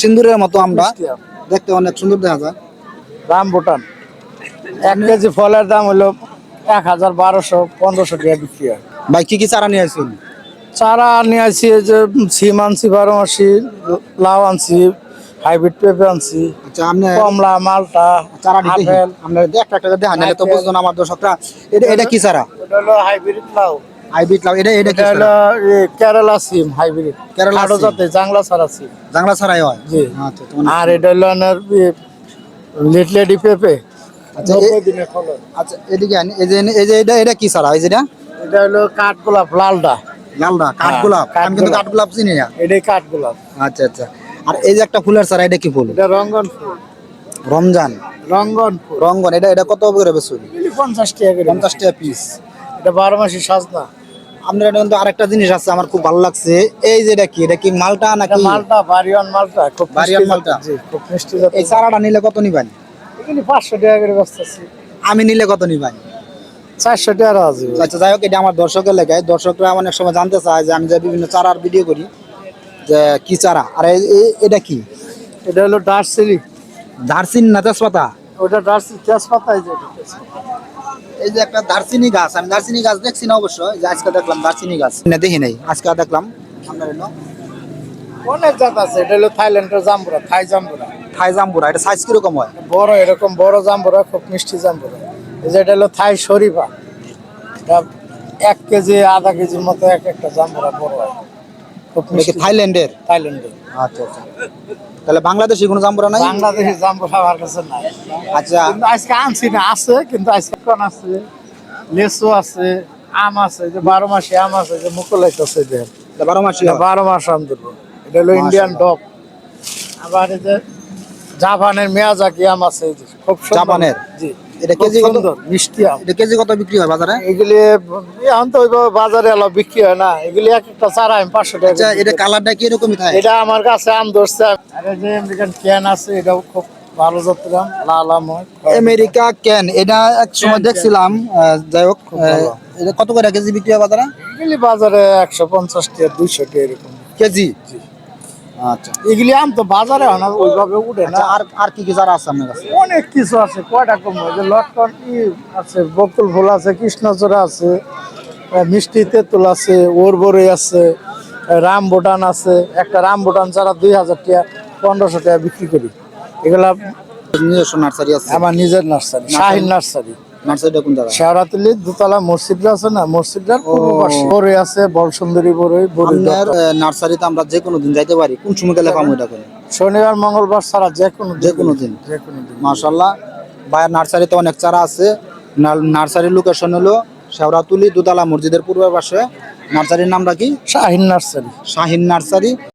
সিন্দুরের মতো আমরা। দেখতে অনেক সুন্দর দেখা যায়। রাম ভুটান। এক কেজি ফলের দাম হলো এক হাজার বারোশো পনেরোশো টাকা বিক্রি হয়। ভাই কি কি চারা নিয়ে আসছেন? চারা নিয়ে এই যে সিম আনছি বারো মাসি লাউ আনছি হাইব্রিড পেঁপে আনছি আচ্ছা কমলা মালটা চারা আপেল। আমরা একটা একটা দেখা তো বুঝতো আমার দর্শকরা। এটা এটা কি চারা? এটা হলো হাইব্রিড লাউ। হাইব্রিড লাউ এটা এটা কি কেরালা সিম হাইব্রিড। কেরালা আরও। জাতে জাংলা ছাড়া সিম। জাংলা ছাড়াই হয়? জি। আচ্ছা আর এটা হলো আপনার লিটলেডি পেঁপে। আচ্ছা, দিনের ফলন। আচ্ছা এদিকে। এই যে এই যে এটা এটা কি চারা এই যেটা? এটা হলো কাঠগোলাপ লালটা লালদা হ্যাঁ, কাঠগোলাপ আমি কিন্তু কাঠগোলাপ। কাঠগোলাপ চিনি না। এটাই কাঠগোলাপ আচ্ছা আচ্ছা। আর এই যে একটা ফুলের চারা এটা কি ফুল? এটা রঙ্গন ফুল। রমজান। রঙ্গন ফুল। রঙ্গন এটা এটা কত করে বেচুন? পঞ্চাশ টাকা করে। পঞ্চাশ টাকা পিস এটা বারো মাসি সাজনা। আপনার কিন্তু আরেকটা জিনিস আছে আমার খুব ভালো লাগছে। এই যে এটা কি এটা কি মালটা নাকি? মালটা বারিয়ান মালটা খুব বারিয়ান মালটা? জি খুব মিষ্টি এই চারাটা নিলে কত নিবেন? এগুলি পাঁচশো টাকা করে বসতেছি। আমি নিলে কত নিবেন? চারশো টাকা আছে। আচ্ছা যাই হোক এটা আমার দর্শকের লেখায় দর্শকরা অনেক সময় জানতে চায় যে আমি যে বিভিন্ন চারার ভিডিও করি যে কি চারা? আর এটা কি? এটা হলো দার্সিলি দারচিনি না তেজপাতা? ওটা দার্সিলি তেজপাতা। এই যে একটা দারচিনি গাছ আমি দারচিনি গাছ দেখছি না অবশ্যই যে আজকে দেখলাম দারচিনি গাছ। না দেখি নাই আজকে দেখলাম। আপনার অনেক জাত আছে এটা হলো থাইল্যান্ডের জাম্বুরা থাই জাম্বুরা। থাই জাম্বুরা এটা সাইজ কীরকম হয়? বড় এরকম বড় জাম্বুরা খুব মিষ্টি জাম্বুরা। এই যে এটা হলো থাই শরীফা। এক কেজি আধা কেজির মতো এক একটা জাম্বুরা বড় হয়। কি থাইল্যান্ডের? আচ্ছা আচ্ছা। তাহলে বাংলাদেশি কোনো জাম্বুরা নাই? বাংলাদেশি জাম্বুরা আমার কাছে নাই। আচ্ছা। কিন্তু আজকে আনছি না আছে কিন্তু আজকে কোন আছে? লেসু আছে আম আছে যে বারো মাসে আম আছে যে মুকুলাইত আছে এটা বারো মাসি বারো মাস আম দেবো এটা হলো ইন্ডিয়ান ডগ। আবার এই যে জাপানের মেয়াজাকি আম আছে যে খুব জাপানের? জি। এটা কেজি কত? মিষ্টি আম। এটা কেজি কত বিক্রি হয় বাজারে? এগুলি এখন তো ওইভাবে বাজারে এলো বিক্রি হয় না। এগুলি এক একটা চারা আমি পাঁচশো টাকা আচ্ছা এটা বিক্রি করি। কালারটা কি এরকমই থাকে? এটা আমার কাছে আম ধরছে। আর যে আমেরিকান ক্যান আছে এটাও খুব ভালো জাতের লাল আম আমেরিকা ক্যান এটা এক সময় দেখছিলাম যাই হোক এটা কত করে কেজি বিক্রি হয় বাজারে? এগুলি বাজারে একশো পঞ্চাশ টাকা দুইশো টাকা এরকম। কেজি। আচ্ছা এগুলি আম তো বাজারে হয় না ওইভাবে উঠে না। আচ্ছা আর আর কি কি চারা আছে আপনার কাছে? অনেক কিছু আছে কয়টা কম যে লটকন ই আছে বকুল ফুল আছে কৃষ্ণচূড়া আছে মিষ্টি তেঁতুল আছে ওর বড়ই আছে রাম ভুটান আছে। একটা রাম ভুটান ছাড়া দুই হাজার টাকা পনেরোশো টাকা বিক্রি করি। এগুলা নিজস্ব নার্সারি আছে। আমার নিজের নার্সারি। শাহিন নার্সারি। নার্সারিটা কোন জায়গায়? শেওড়াতলি দোতলা মসজিদটা আছে না? মসজিদটার পূর্ব পাশে। বড়ই আছে বল সুন্দরী বড়ই বড়ই আপনার আহ, নার্সারিতে আমরা যে কোনো দিন যাইতে পারি। কোন সময় গেলে পাবো এটা করে? শনিবার মঙ্গলবার ছাড়া যে কোনো যে কোনো দিন। যে কোনো দিন। ভাইয়ের নার্সারিতে অনেক চারা আছে। নার- নার্সারির লোকেশন হলো শেওড়াতুলি দুতলা মসজিদের পূর্ব পাশে। নার্সারির নামটা কি? শাহিন নার্সারি। শাহিন নার্সারি।